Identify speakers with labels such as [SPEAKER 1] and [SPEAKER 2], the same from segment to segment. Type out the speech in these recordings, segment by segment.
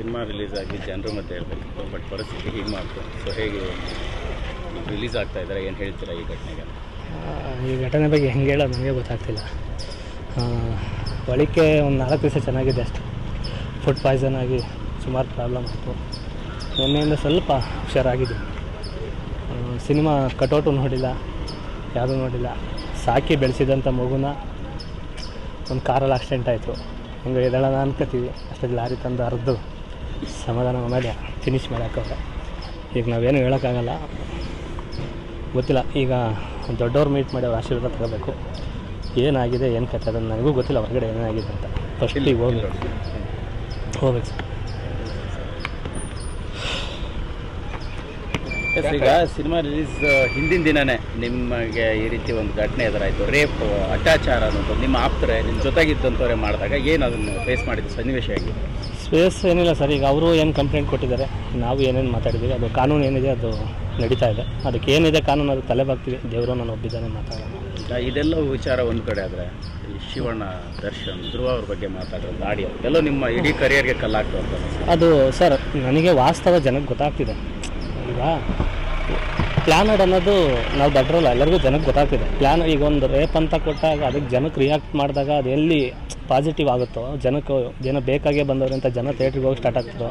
[SPEAKER 1] Cinema release ಆಗಿ ಜನರು ಮಧ್ಯೆ ಇರಬೇಕು ಬಟ್ ಪರಿಸ್ಥಿತಿ ಹೀಗೆ ಮಾಡ್ತು. ಸೊ ಹೇಗೆ ರಿಲೀಸ್ ಆಗ್ತಾ ಇದ್ದಾರೆ ಏನು ಹೇಳ್ತೀರಾ ಈ ಘಟನೆಗೆ?
[SPEAKER 2] ಈ ಘಟನೆ ಬಗ್ಗೆ ಹೆಂಗೆ ಹೇಳೋದು ನನಗೆ ಗೊತ್ತಾಗ್ತಿಲ್ಲ. ಬಳಿಕೆ ಒಂದು ನಾಲ್ಕು ದಿವಸ ಚೆನ್ನಾಗಿದೆ ಅಷ್ಟೆ. ಫುಡ್ ಪಾಯ್ಸನ್ ಆಗಿ ಸುಮಾರು ಪ್ರಾಬ್ಲಮ್ ಆಯಿತು. ನಿನ್ನೆಯಿಂದ ಸ್ವಲ್ಪ ಹುಷಾರಾಗಿದೆ ಸಿನಿಮಾ ಕಟೌಟು ನೋಡಿಲ್ಲ, ಯಾವುದೂ ನೋಡಿಲ್ಲ. ಸಾಕಿ ಬೆಳೆಸಿದಂಥ ಮಗುನ ಒಂದು ಕಾರಲ್ಲಿ ಆಕ್ಸಿಡೆಂಟ್ ಆಯಿತು. ಹಿಂಗೆ ಎದಳೋಣ ಅನ್ಕೋತೀವಿ ಅಷ್ಟೇ ಲಾರಿ ತಂದು ಹರಿದು. ಸಮಾಧಾನ ಮಾಡಿ ಫಿನಿಶ್ ಮಾಡೋಕ್ಕವ್ರೆ ಈಗ ನಾವೇನು ಹೇಳೋಕ್ಕಾಗಲ್ಲ. ಗೊತ್ತಿಲ್ಲ. ಈಗ ದೊಡ್ಡವ್ರು ಮೀಟ್ ಮಾಡಿ ಅವ್ರ ಆಶೀರ್ವಾದ ತಗೋಬೇಕು. ಏನಾಗಿದೆ ಏನು ಕಥೆ ಅದನ್ನು ನನಗೂ ಗೊತ್ತಿಲ್ಲ. ಹೊರಗಡೆ ಏನಾಗಿದೆ ಅಂತ. ಫಸ್ಟಿಗೆ ಹೋಗಿ ಹೋಗ್ಬೇಕು ಸರ್
[SPEAKER 1] ಈಗ ಸಿನಿಮಾ ರಿಲೀಸ್ ಹಿಂದಿನ ದಿನನೇ ನಿಮಗೆ ಈ ರೀತಿ ಒಂದು ಘಟನೆ ಎದುರಾಯಿತು. ರೇಪ್ ಅತ್ಯಾಚಾರ ಅನ್ನೋದು. ನಿಮ್ಮ ಆಪ್ತರೆ ನಿಮ್ಮ ಜೊತೆಗಿದ್ದಂಥವ್ರೆ ಮಾಡಿದಾಗ ಏನು ಅದನ್ನು ಫೇಸ್ ಮಾಡಿದ್ದು ಸನ್ನಿವೇಶ ಹೇಗೆ
[SPEAKER 2] ಸ್ಪೇಸ್ ಏನಿಲ್ಲ ಸರ್. ಈಗ ಅವರು ಏನು ಕಂಪ್ಲೇಂಟ್ ಕೊಟ್ಟಿದ್ದಾರೆ ನಾವು ಏನೇನು ಮಾತಾಡಿದ್ದೀವಿ ಅದು ಕಾನೂನು ಏನಿದೆ ಅದು ನಡೀತಾ ಇದೆ. ಅದಕ್ಕೆ ಏನಿದೆ ಕಾನೂನು ಅದು ತಲೆ ಬಾಗ್ತೀವಿ ದೇವರು ನಾನು ಒಬ್ಬಿದ್ದಾನೆ ಮಾತಾಡೋಣ.
[SPEAKER 1] ಈಗ ಇದೆಲ್ಲ ವಿಚಾರ ಒಂದು ಕಡೆ ಆದರೆ ಶಿವಣ್ಣ ದರ್ಶನ್ ಧ್ರುವ ಅವ್ರ ಬಗ್ಗೆ ಮಾತಾಡೋದು ಆಡಿಯೋ ಎಲ್ಲ ನಿಮ್ಮ ಇಡೀ ಕರಿಯರ್ಗೆ ಕಲ್ಲಾಗ್ತದೆ
[SPEAKER 2] ಅದು ಸರ್ ನನಗೆ ವಾಸ್ತವ ಜನಕ್ಕೆ ಗೊತ್ತಾಗ್ತಿದೆ. ಈಗ ಪ್ಲ್ಯಾನಡ್ ಅನ್ನೋದು ನಾವು ದಡ್ರಲ್ಲ ಎಲ್ಲರಿಗೂ ಜನಕ್ಕೆ ಗೊತ್ತಾಗ್ತಿದೆ. ಪ್ಲಾನ್ ಈಗ ಒಂದು ರೇಪ್ ಅಂತ ಕೊಟ್ಟಾಗ ಅದಕ್ಕೆ ಜನಕ್ಕೆ ರಿಯಾಕ್ಟ್ ಮಾಡಿದಾಗ ಅದು ಎಲ್ಲಿ ಪಾಸಿಟಿವ್ ಆಗುತ್ತೋ, ಜನಕ್ಕೆ ಜನ ಬೇಕಾಗೇ ಬಂದವ್ರು ಅಂತ ಜನ ಥಿಯೇಟ್ರಿಗೆ ಹೋಗಿ ಸ್ಟಾರ್ಟ್ ಆಗ್ತದೋ,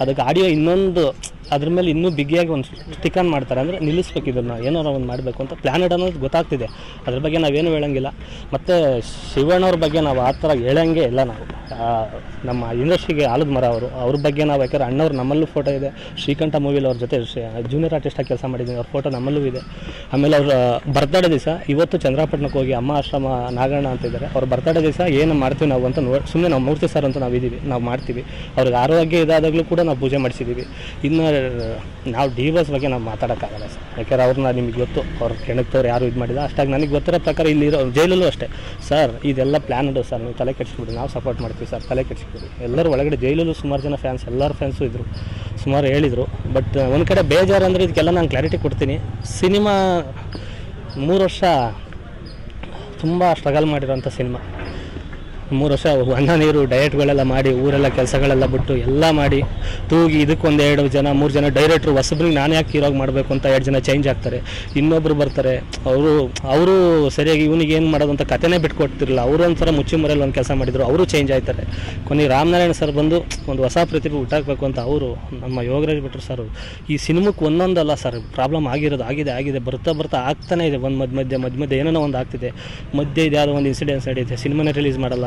[SPEAKER 2] ಅದಕ್ಕೆ ಆಡಿಯೋ ಇನ್ನೊಂದು ಅದ್ರ ಮೇಲೆ ಇನ್ನೂ ಬಿಗಿಯಾಗಿ ಒಂದು ಸ್ಟಿಕನ್ ಮಾಡ್ತಾರೆ. ಅಂದರೆ ನಿಲ್ಲಿಸ್ಬೇಕು ಇದನ್ನು, ಏನೋ ಒಂದು ಮಾಡಬೇಕು ಅಂತ ಪ್ಲ್ಯಾನೆಟ್ ಅನ್ನೋದು ಗೊತ್ತಾಗ್ತಿದೆ. ಅದ್ರ ಬಗ್ಗೆ ನಾವೇನು ಹೇಳಂಗಿಲ್ಲ. ಮತ್ತು ಶಿವಣ್ಣವ್ರ ಬಗ್ಗೆ ನಾವು ಆ ಥರ ಹೇಳೋಂಗೆ ಇಲ್ಲ ನಾವು. ನಮ್ಮ ಇಂಡಸ್ಟ್ರಿಗೆ ಆಲದ ಮರ ಅವರು. ಅವ್ರ ಬಗ್ಗೆ ನಾವು ಯಾಕಂದ್ರೆ ಅಣ್ಣವ್ರು ನಮ್ಮಲ್ಲೂ ಫೋಟೋ ಇದೆ. ಶ್ರೀಕಂಠ ಮೂವಿಲಿ ಅವ್ರ ಜೊತೆ ಜೂನಿಯರ್ ಆರ್ಟಿಸ್ಟಾಗಿ ಕೆಲಸ ಮಾಡಿದ್ದೀನಿ ಅವ್ರ ಫೋಟೋ ನಮ್ಮಲ್ಲೂ ಇದೆ. ಆಮೇಲೆ ಅವ್ರ, ಬರ್ತಡೇ ದಿವಸ ಇವತ್ತು ಚಂದ್ರಾಪಟ್ಟಣಕ್ಕೆ ಹೋಗಿ ಅಮ್ಮ ಆಶ್ರಮ ನಾಗಣ್ಣ ಅಂತ ಇದ್ದಾರೆ ಅವ್ರ ಬರ್ತಡೇ ದಿವಸ ಏನು ಮಾಡ್ತೀವಿ ನಾವು ಅಂತ ನೋಡಿ ಸುಮ್ಮನೆ ನಾವು ಮೂರ್ತಿ ಸರ್ ಅಂತ ನಾವು ಇದ್ದೀವಿ ನಾವು ಮಾಡ್ತೀವಿ. ಅವ್ರಿಗೆ ಆರೋಗ್ಯ ಇದಾದಾಗಲೂ ಕೂಡ ನಾವು ಪೂಜೆ ಮಾಡಿಸಿದ್ದೀವಿ ಇನ್ನು, ನಾವು ಡಿವೋರ್ಸ್ ಬಗ್ಗೆ ನಾವು ಮಾತಾಡೋಕ್ಕಾಗಲ್ಲ ಸರ್. ಯಾಕಂದ್ರೆ ಅವ್ರನ್ನ ನಿಮಗೆ ಗೊತ್ತು. ಅವ್ರ ಕೆಣಕ್ತವ್ರು ಯಾರು ಇದು ಮಾಡಿಲ್ಲ. ಅಷ್ಟಾಗಿ ನನಗೆ ಗೊತ್ತಿರೋ ಪ್ರಕಾರ ಇಲ್ಲಿರೋ, ಜೈಲಲ್ಲೂ ಅಷ್ಟೇ. ಸರ್, ಇದೆಲ್ಲ ಪ್ಲ್ಯಾನ್ಡ್ ಸರ್. ನೀವು ತಲೆ ಕೆಡಿಸ್ಬಿಡಿ. ನಾವು ಸಪೋರ್ಟ್ ಮಾಡ್ತೀವಿ. ಸರ್, ತಲೆ ಕೆಡಿಸ್ಬಿಡಿ ಎಲ್ಲರೂ ಒಳಗಡೆ ಜೈಲಲ್ಲೂ ಸುಮಾರು ಜನ ಫ್ಯಾನ್ಸ್ ಎಲ್ಲರ ಫ್ಯಾನ್ಸು ಇದ್ದರು ಸುಮಾರು ಹೇಳಿದರು. ಬಟ್ ಒಂದು ಕಡೆ ಬೇಜಾರು ಅಂದರೆ ಇದಕ್ಕೆಲ್ಲ ನಾನು ಕ್ಲಾರಿಟಿ ಕೊಡ್ತೀನಿ. ಸಿನಿಮಾ ಮೂರು ವರ್ಷ ತುಂಬ ಸ್ಟ್ರಗಲ್ ಮಾಡಿರೋಂಥ ಸಿನಿಮಾ ಮೂರು ವರ್ಷ ಅನ್ನ ನೀರು ಡಯಟ್ಗಳೆಲ್ಲ ಮಾಡಿ, ಊರೆಲ್ಲ ಕೆಲಸಗಳೆಲ್ಲ ಬಿಟ್ಟು ಎಲ್ಲ ಮಾಡಿ, ತೂಗಿ ಇದಕ್ಕೊಂದು ಎರಡು ಜನ, ಮೂರು ಜನ ಡೈರೆಕ್ಟ್ರು ಹೊಸಬ್ರಿಗೆ ನಾನು ಯಾಕೆ ಹೀರೋಗಿ ಮಾಡಬೇಕು ಅಂತ ಎರಡು ಜನ ಚೇಂಜ್ ಆಗ್ತಾರೆ. ಇನ್ನೊಬ್ರು ಬರ್ತಾರೆ. ಅವರು ಅವರು ಸರಿಯಾಗಿ ಇವನಿಗೆ ಏನು ಮಾಡೋದು ಅಂತ ಕಥೆನೇ ಬಿಟ್ಕೊಡ್ತಿರಲಿಲ್ಲ ಅವರು ಒಂಥರ ಮುಚ್ಚಿ ಮರೆಯಲ್ಲಿ ಒಂದು ಕೆಲಸ ಮಾಡಿದರು, ಅವರು ಚೇಂಜ್ ಆಯ್ತಾರೆ. ಕೊನೆಗೆ ರಾಮನಾರಾಯಣ ಸರ್ ಬಂದು ಒಂದು ಹೊಸ ಪ್ರತಿಭೆ ಹುಟ್ಟಾಕಬೇಕು ಅಂತ ಅವರು ನಮ್ಮ ಯೋಗರಾಜ್ ಬಿಟ್ಟರು ಸರ್ ಈ ಸಿನಿಮಕ್ಕೆ ಒಂದೊಂದಲ್ಲ ಸರ್ ಪ್ರಾಬ್ಲಮ್ ಆಗಿರೋದು, ಆಗಿದೆ ಆಗಿದೆ, ಬರ್ತಾ ಬರ್ತಾ ಆಗ್ತಾನೆ ಇದೆ. ಒಂದು ಮಧ್ಯ ಮಧ್ಯ ಮಧ್ಯ ಮಧ್ಯ ಏನೋ ಒಂದು ಆಗ್ತಿದೆ. ಮಧ್ಯ ಇದ್ಯಾವುದೋ ಒಂದು ಇನ್ಸಿಡೆನ್ಸ್ ನಡೆಯುತ್ತೆ ಸಿನಿಮಾನೇ ರಿಲೀಸ್ ಮಾಡಲ್ಲ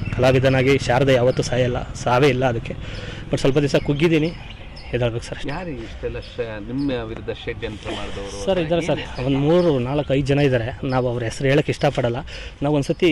[SPEAKER 2] ಕಲಾವಿದನಾಗಿ ಶಾರದೆ ಯಾವತ್ತೂ ಸಾಯಲ್ಲ ಸಾವೇ ಇಲ್ಲ ಅದಕ್ಕೆ. ಬಟ್ ಸ್ವಲ್ಪ ದಿವಸ ಕುಗ್ಗಿದ್ದೀನಿ ಎದ್ದೇಳ್ಬೇಕು ಸರ್
[SPEAKER 3] ಯಾರು ಇಷ್ಟೆಲ್ಲ ಶ- ನಿಮ್ಮ ವಿರುದ್ಧ ಷಡ್ಯಂತ್ರ ಮಾಡಿದವರು
[SPEAKER 2] ಸರ್ ಇದ್ದಾರೆ ಸರ್. ಒಂದು ಮೂರು ನಾಲ್ಕು ಐದು ಜನ ಇದ್ದಾರೆ. ನಾವು ಅವ್ರ ಹೆಸರು ಹೇಳಕ್ಕೆ ಇಷ್ಟಪಡಲ್ಲ. ನಾವು ಒಂದು ಸತಿ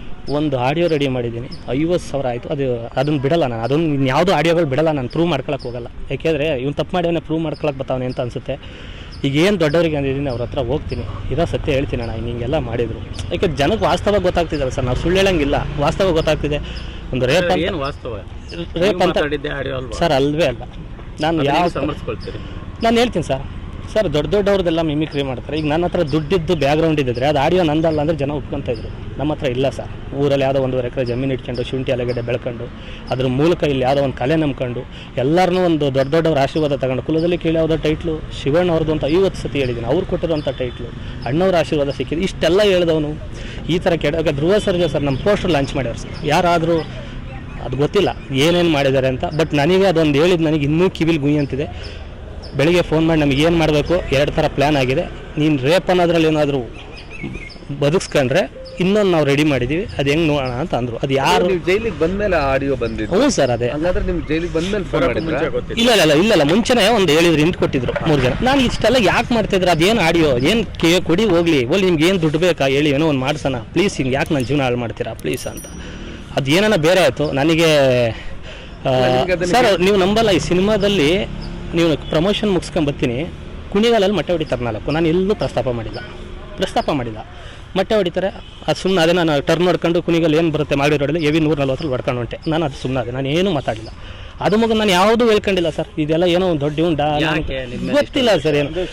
[SPEAKER 2] ಒಂದು ಆಡಿಯೋ ರೆಡಿ ಮಾಡಿದ್ದೀನಿ. ಐವತ್ತು ಸಾವಿರ ಆಯಿತು. ಅದು ಅದನ್ನು ಬಿಡಲ್ಲ ನಾನು. ಅದನ್ನು ಇನ್ಯಾವುದೋ ಆಡಿಯೋಗಳು ಬಿಡಲ್ಲ. ನಾನು ಪ್ರೂವ್ ಮಾಡ್ಕೊಳಕ್ಕೆ ಹೋಗಲ್ಲ. ಯಾಕೆಂದರೆ ಇವ್ನು ತಪ್ಪು ಮಾಡ್ಯವನೇ ಪ್ರೂವ್ ಮಾಡ್ಕೊಳಕ್ಕೆ ಬರ್ತಾವನೆ ಅಂತ ಅನಿಸುತ್ತೆ. ಈಗ ಏನು ದೊಡ್ಡವರಿಗೆ ಅಂದಿದ್ದೀನಿ ಅವ್ರ ಹತ್ರ ಹೋಗ್ತೀನಿ. ಇರೋ ಸತ್ಯ ಹೇಳ್ತೀನಿ ಅಣ್ಣ. ಹಿಂಗೆಲ್ಲ ಮಾಡಿದರು. ಯಾಕೆ ಜನಕ್ಕೆ ವಾಸ್ತವ ಗೊತ್ತಾಗ್ತಿದ್ದಲ್ಲ ಸರ್. ನಾವು ಸುಳ್ಳು ಹೇಳಂಗಿಲ್ಲ. ವಾಸ್ತವ ಗೊತ್ತಾಗ್ತಿದೆ. ಒಂದು ರೇಪ್
[SPEAKER 1] ಏನು ವಾಸ್ತವ?
[SPEAKER 2] ರೇಪ್ ಅಂತ ಸರ್ ಅಲ್ವೇ ಅಲ್ಲ. ನಾನು ಯಾವ ನಾನು ಹೇಳ್ತೀನಿ ಸರ್. ಸರ್, ದೊಡ್ಡ ದೊಡ್ಡವ್ರದ್ದೆಲ್ಲ ಮಿಮಿಕ್ರಿ ಮಾಡ್ತಾರೆ. ಈಗ ನನ್ನ ಹತ್ರ ದುಡ್ಡಿದ್ದು ಬ್ಯಾಗ್ರೌಂಡ್ ಇದ್ದಿದ್ರೆ ಅದು ಆಡಿಯೋ ನಂದಲ್ಲ ಅಂದರೆ ಜನ ಒಪ್ಕೊಂತ ಇದ್ರು. ನಮ್ಮ ಹತ್ರ ಇಲ್ಲ ಸರ್. ಊರಲ್ಲಿ ಯಾವುದೋ ಒಂದೂವರೆ ಎಕರೆ ಜಮೀನು ಇಟ್ಕೊಂಡು ಶುಂಠಿ ಅಲೆಗಡೆ ಬೆಳ್ಕೊಂಡು, ಅದ್ರ ಮೂಲಕ ಇಲ್ಲಿ ಯಾವುದೋ ಒಂದು ಕಲೆ ನಂಬ್ಕೊಂಡು ಎಲ್ಲರನ್ನೂ ಒಂದು ದೊಡ್ಡ ದೊಡ್ಡವ್ರ ಆಶೀರ್ವಾದ ತಗೊಂಡು, ಕುಲದಲ್ಲಿ ಕೇಳಿ ಯಾವುದೋ ಟೈಟ್ಲು ಶಿವಣ್ಣ ಅವ್ರದ್ದು ಅಂತ ಐವತ್ತು ಸತಿ ಹೇಳಿದ್ದೀನಿ ಅವ್ರು ಕೊಟ್ಟಿರೋಂಥ ಟೈಟ್ಲು ಅಣ್ಣವ್ರ ಆಶೀರ್ವಾದ ಸಿಕ್ಕಿದೆ. ಇಷ್ಟೆಲ್ಲ ಹೇಳ್ದವನು, ಈ ಥರ ಕೆಡ ಧ್ರುವ ಸರ್ಜಾ ಸರ್ ನಮ್ಮ ಪೋಸ್ಟರ್ ಲಾಂಚ್ ಮಾಡ್ಯಾರ ಸರ್. ಯಾರಾದರೂ, ಅದು ಗೊತ್ತಿಲ್ಲ ಏನೇನು ಮಾಡಿದ್ದಾರೆ ಅಂತ ಬಟ್ ನನಗೆ ಅದೊಂದು ಹೇಳಿದ್ದು ನನಗೆ ಇನ್ನೂ ಕಿವಿಲ್ ಗುಯ್ ಅಂತಿದೆ. ಬೆಳಿಗ್ಗೆ ಫೋನ್ ಮಾಡಿ ನಮಗೆ ಏನು ಮಾಡಬೇಕು? ಎರಡು ಥರ ಪ್ಲ್ಯಾನ್ ಆಗಿದೆ. ನೀನು ರೇಪ್ ಅನ್ನೋದ್ರಲ್ಲಿ ಏನಾದರೂ ಬದುಕ್ಸ್ಕೊಂಡ್ರೆ ಇನ್ನೊಂದು ನಾವು ರೆಡಿ ಮಾಡಿದ್ದೀವಿ ಅದು ಹೆಂಗೆ ನೋಡೋಣ ಅಂತ ಅಂದರು. ಅದು ಯಾರು
[SPEAKER 3] ನೀವು ಜೈಲಿಗೆ ಬಂದ್ಮೇಲೆ ಆಡಿಯೋ ಬಂದಿದ್ದು.
[SPEAKER 2] ಹ್ಞೂ ಸರ್ ಅದೇ.
[SPEAKER 3] ಹಂಗಾದ್ರೆ ನಿಮ್ಗೆ ಜೈಲಿಗೆ ಬಂದ್ಮೇಲೆ ಫೋನ್ ಮಾಡಿದ್ರೆ?
[SPEAKER 2] ಇಲ್ಲ ಇಲ್ಲ ಇಲ್ಲ ಇಲ್ಲ. ಮುಂಚೆನೇ ಒಂದು ಹೇಳಿದ್ರು ಹಿಂದೆ ಕೊಟ್ಟಿದ್ರು ಮೂರು ಜನ. ನಾನು ಇಷ್ಟೆಲ್ಲ ಯಾಕೆ ಮಾಡ್ತಿದ್ರು? ಅದೇನು ಆಡಿಯೋ ಏನು ಕೇ ಕೊಡಿ ಹೋಗ್ಲಿ. ಹೋಗ್ಲಿ ನಿಮ್ಗೆ ಏನು ದುಡ್ಡು ಬೇಕಾ? ಹೇಳಿ ಏನೋ ಒಂದು ಮಾಡ್ಸೋಣ. ಪ್ಲೀಸ್ ಹಿಂಗೆ ಯಾಕೆ ನನ್ನ ಜೀವನ ಹಾಳು ಮಾಡ್ತೀರಾ? ಪ್ಲೀಸ್ ಅಂತ. ಅದು ಏನಾನ ಬೇರೆ ಆಯಿತು. ನನಗೆ ಸರ್ ನೀವು ನಂಬಲ್ಲ ಈ ಸಿನಿಮಾದಲ್ಲಿ ನೀವು ಪ್ರಮೋಷನ್ ಮುಗಿಸ್ಕೊಂಬರ್ತೀನಿ ಕುಣಿಗಾಲಲ್ಲಿ ಮಟ್ಟೆ ಹೊಡಿತಾರೆ ನಾಲ್ಕು. ನಾನು ಎಲ್ಲೂ ಪ್ರಸ್ತಾಪ ಮಾಡಿಲ್ಲ. ಪ್ರಸ್ತಾಪ ಮಾಡಿಲ್ಲ. ಮಟ್ಟೆ ಹೊಡಿತಾರೆ. ಅದು ಸುಮ್ಮನೆ ಅದೇ ನಾನು ಟರ್ನ್ ಮಾಡ್ಕೊಂಡು ಕುಣಿಗಲ್ ಏನು ಬರುತ್ತೆ ಮಾಡಿ ರೋಡಲ್ಲಿ? ಎವಿ ನೂರ ನಲ್ವತ್ತರಲ್ಲಿ ಹೊಡ್ಕೊಂಡು ಹೊಂಟೆ. ನಾನು ಅದು ಸುಮ್ಮನೆ ಅದೇ. ನಾನು ಏನೂ ಮಾತಾಡಿಲ್ಲ. ಅದು ಮಗು ನಾನು ಯಾವುದೂ ಹೇಳ್ಕೊಂಡಿಲ್ಲ ಸರ್. ಇದೆಲ್ಲ ಏನೋ ಒಂದು ದೊಡ್ಡ
[SPEAKER 1] ಉಂಡಾ?
[SPEAKER 2] ಗೊತ್ತಿಲ್ಲ ಸರ್ ಏನು.